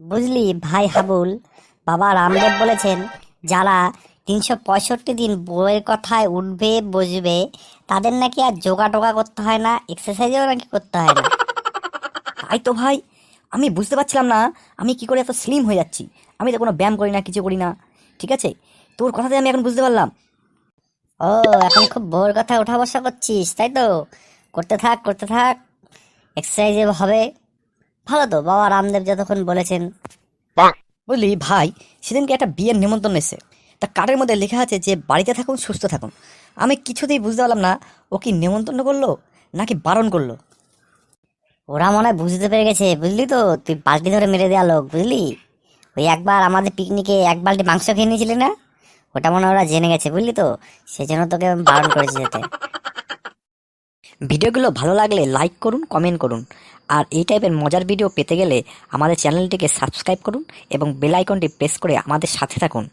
বুঝলি ভাই হাবুল? বাবা রামদেব বলেছেন যারা তিনশো পঁয়ষট্টি দিন বইয়ের কথায় উঠবে বসবে তাদের নাকি আর যোগা টোগা করতে হয় না এক্সারসাইজও নাকি করতে হয় না। তাই তো ভাই আমি বুঝতে পারছিলাম না আমি কি করে এত স্লিম হয়ে যাচ্ছি? আমি তো কোনো ব্যায়াম করি না কিছু করি না ঠিক আছে? তোর কথাতে আমি এখন বুঝতে পারলাম। ও এখন খুব বউয়ের কথা ওঠা বসা করছিস তাই তো? করতে থাক করতে থাক এক্সারসাইজ হবে। ভালো তো বাবা রামদেব যতক্ষণ বলেছেন। বুঝলি ভাই সেদিনকে একটা বিয়ের নিমন্ত্রণ এসে তা কার্ডের মধ্যে লেখা আছে যে বাড়িতে থাকুন সুস্থ থাকুন। আমি কিছুতেই বুঝতে পারলাম না ও কি নিমন্ত্রণ করল নাকি বারণ করল? ওরা মনে হয় বুঝতে পেরে গেছে বুঝলি তো তুই বালতি ধরে মেরে দেওয়া লোক বুঝলি? ওই একবার আমাদের পিকনিকে এক বালতি মাংস খেয়ে নিয়েছিলি না? ওটা মনে হয় ওরা জেনে গেছে বুঝলি তো? সেই জন্য তোকে বারণ করেছি যেতে। ভিডিওগুলো ভালো লাগলে লাইক করুন কমেন্ট করুন। আর এই টাইপের মজার ভিডিও পেতে গেলে আমাদের চ্যানেলটিকে সাবস্ক্রাইব করুন এবং বেলাইকনটি প্রেস করে আমাদের সাথে থাকুন।